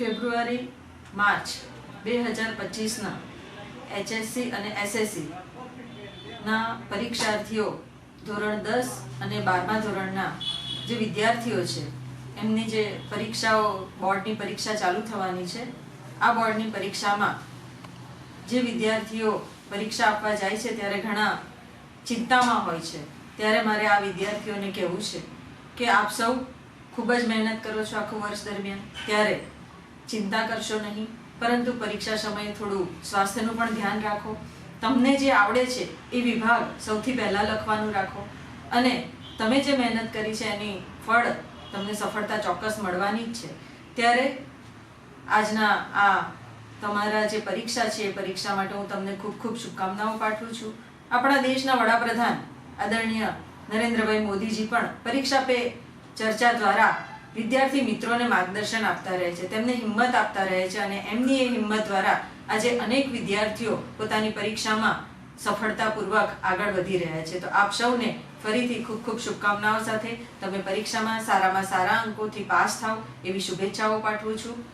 ફેબ્રુઆરી, March બે હજાર પચીસના એચએસસી અને એસએસસી ના પરીક્ષાર્થીઓ ધોરણ દસ અને બારમા ધોરણના જે વિદ્યાર્થીઓ છે, એમની જે પરીક્ષાઓ, બોર્ડની પરીક્ષા ચાલુ થવાની છે, આ બોર્ડની પરીક્ષામાં જે વિદ્યાર્થીઓ પરીક્ષા આપવા જાય છે ત્યારે ઘણા ચિંતામાં હોય છે. ત્યારે મારે આ વિદ્યાર્થીઓને કહેવું છે કે આપ સૌ ખૂબ જ મહેનત કરો છો આખું વર્ષ દરમિયાન. ત્યારે ચિંતા કરશો નહીં, પરંતુ પરીક્ષા સમયે થોડું સ્વાસ્થ્યનું પણ ધ્યાન રાખો. તમને જે આવડે છે એ વિભાગ સૌથી પહેલાં લખવાનું રાખો. અને તમે જે મહેનત કરી છે એની ફળ તમને સફળતા ચોક્કસ મળવાની જ છે. ત્યારે આજના આ તમારા જે પરીક્ષા છે, એ પરીક્ષા માટે હું તમને ખૂબ ખૂબ શુભકામનાઓ પાઠવું છું. આપણા દેશના વડાપ્રધાન આદરણીય નરેન્દ્રભાઈ મોદીજી પણ પરીક્ષા પે ચર્ચા દ્વારા વિદ્યાર્થી મિત્રોને માર્ગદર્શન આપતા રહે છે, તેમને હિંમત આપતા રહે છે અને એમની એ હિંમત દ્વારા આજે અનેક વિદ્યાર્થીઓ પોતાની પરીક્ષામાં સફળતાપૂર્વક આગળ વધી રહ્યા છે. તો આપ સૌને ફરીથી ખૂબ ખૂબ શુભકામનાઓ સાથે. તમે પરીક્ષામાં સારામાં સારા અંકોથી પાસ થાવ, એવી શુભેચ્છાઓ પાઠવું છું.